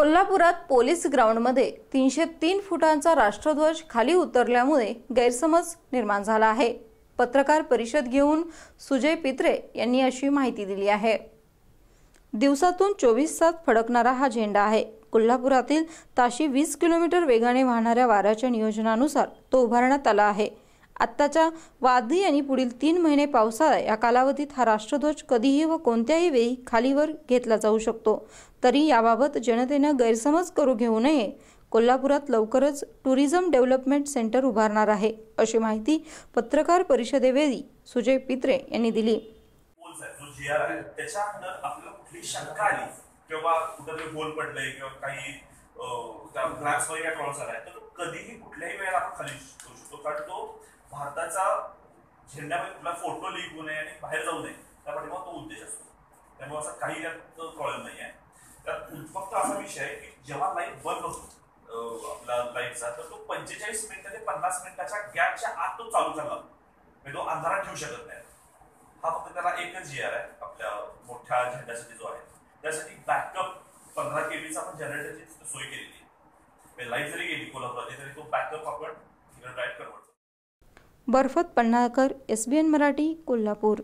कोल्हापुरात पोलीस ग्राउंडमध्ये तीनशे तीन फुटांचा राष्ट्रध्वज खाली उतरल्यामुळे गैरसमज निर्माण झाला आहे. पत्रकार परिषद घेऊन सुजय पित्रे यांनी अशी माहिती दिली आहे. दिवसातून चोवीस तास फडकणारा हा झेंडा आहे. कोल्हापुरातील ताशी वीस किलोमीटर वेगाने वाहणाऱ्या वाऱ्याच्या नियोजनानुसार तो उभारण्यात आला आहे. आत्ताच्या वादळी आणि पुढील तीन महिने पावसाळा या कालावधीत हा राष्ट्रध्वज कधीही व कोणत्याही वेळी खालीवर घेतला जाऊ शकतो. तरी याबाबत जनतेनं गैरसमज करू घेऊ नये. कोल्हापुरात लवकरच टुरिझम डेव्हलपमेंट सेंटर उभारणार आहे अशी माहिती पत्रकार परिषदेवेळी सुजय पित्रे यांनी दिली. शंका आली किंवा पडलंय किंवा काही वगैरे तर कधीही कुठल्याही वेळेला आपण खाली करू शकतो. कारण तो भारताचा झेंड्यामध्ये म्हणजे कुठला फोटो लीक होऊ नये आणि बाहेर जाऊ नये त्या पाठीमाग तो उद्देश असतो. त्यामुळे असं काही त्यात प्रॉब्लेम नाही आहे त्यात फक्त असा विषय आहे की जेव्हा लाइट बंद होतो आपला लाईटचा तर तो पंचेचाळीस मिनिटं ते पन्नास मिनिटाच्या गॅपच्या आत तो चालू झाला. म्हणजे तो अंधारात ठेवू शकत नाही. हा फक्त त्याला एकच जी आर आहे आपल्या मोठ्या झेंड्यासाठी जो आहे. त्यासाठी बॅकअप पंधरा केबीचा आपण जनरेटरची सोय केलेली आहे. म्हणजे लाइट जरी गेली कोल्हापुरात तरी तो बॅकअप आपण बर्फत Panhalkar S B N Marathi Kolhapur.